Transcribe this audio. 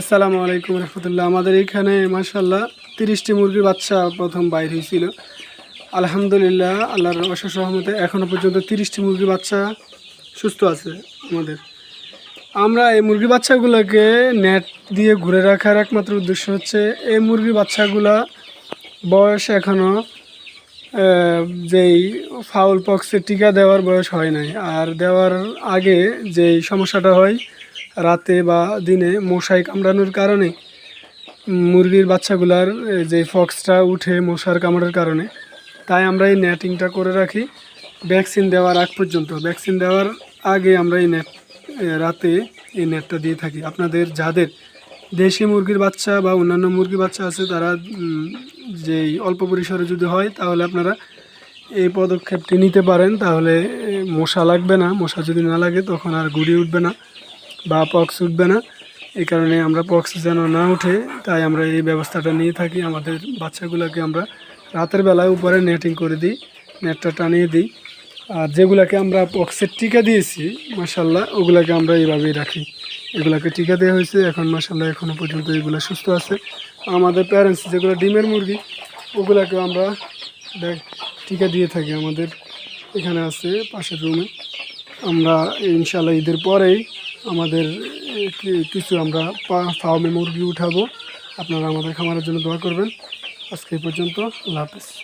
আসসালামু আলাইকুম রহমতুল্লাহ। আমাদের এখানে মাসাল্লাহ তিরিশটি মুরগির বাচ্চা প্রথম বাইর হয়েছিল। আলহামদুলিল্লাহ, আল্লাহর অশেষ রহমতে এখনও পর্যন্ত তিরিশটি মুরগির বাচ্চা সুস্থ আছে আমাদের। আমরা এই মুরগি বাচ্চাগুলোকে নেট দিয়ে ঘুরে রাখার একমাত্র উদ্দেশ্য হচ্ছে, এই মুরগি বাচ্চাগুলা বয়স এখনও যেই ফাউল পক্সের টিকা দেওয়ার বয়স হয় নাই। আর দেওয়ার আগে যেই সমস্যাটা হয় রাতে বা দিনে মশাই কামড়ানোর কারণে মুরগির বাচ্চাগুলার যে ফক্সটা উঠে মশার কামড়ের কারণে, তাই আমরা এই নেটিংটা করে রাখি। ভ্যাকসিন দেওয়ার আগ পর্যন্ত, ভ্যাকসিন দেওয়ার আগে আমরা এই নেট রাতে এই নেটটা দিয়ে থাকি। আপনাদের যাদের দেশি মুরগির বাচ্চা বা অন্যান্য মুরগির বাচ্চা আছে, তারা যেই অল্প পরিসরে যদি হয়, তাহলে আপনারা এই পদক্ষেপটি নিতে পারেন। তাহলে মশা লাগবে না। মশা যদি না লাগে, তখন আর গুড়ি উঠবে না। বা পক্স উঠবে না। এই কারণে আমরা পক্স যেন না উঠে, তাই আমরা এই ব্যবস্থাটা নিয়ে থাকি। আমাদের বাচ্চাগুলোকে আমরা রাতের বেলায় উপরে নেটিং করে দিই নেটটা টানিয়ে দিই। আর যেগুলাকে আমরা পক্সের টিকা দিয়েছি মাসাল্লাহ ওগুলাকে আমরা এইভাবেই রাখি। এগুলাকে টিকা দেওয়া হয়েছে, এখন মাসাল্লাহ এখনও পর্যন্ত এগুলো সুস্থ আছে। আমাদের প্যারেন্টস যেগুলো ডিমের মুরগি, ওগুলাকে আমরা টিকা দিয়ে থাকি আমাদের। এখানে আছে পাশের রুমে আমরা ইনশাল্লাহ ঈদের পরেই আমাদের কিছু আমরা ফার্মে মুরগি উঠাবো। আপনারা আমাদের খামারের জন্য দোয়া করবেন। আজকে এই পর্যন্ত, আল্লাহ হাফেজ।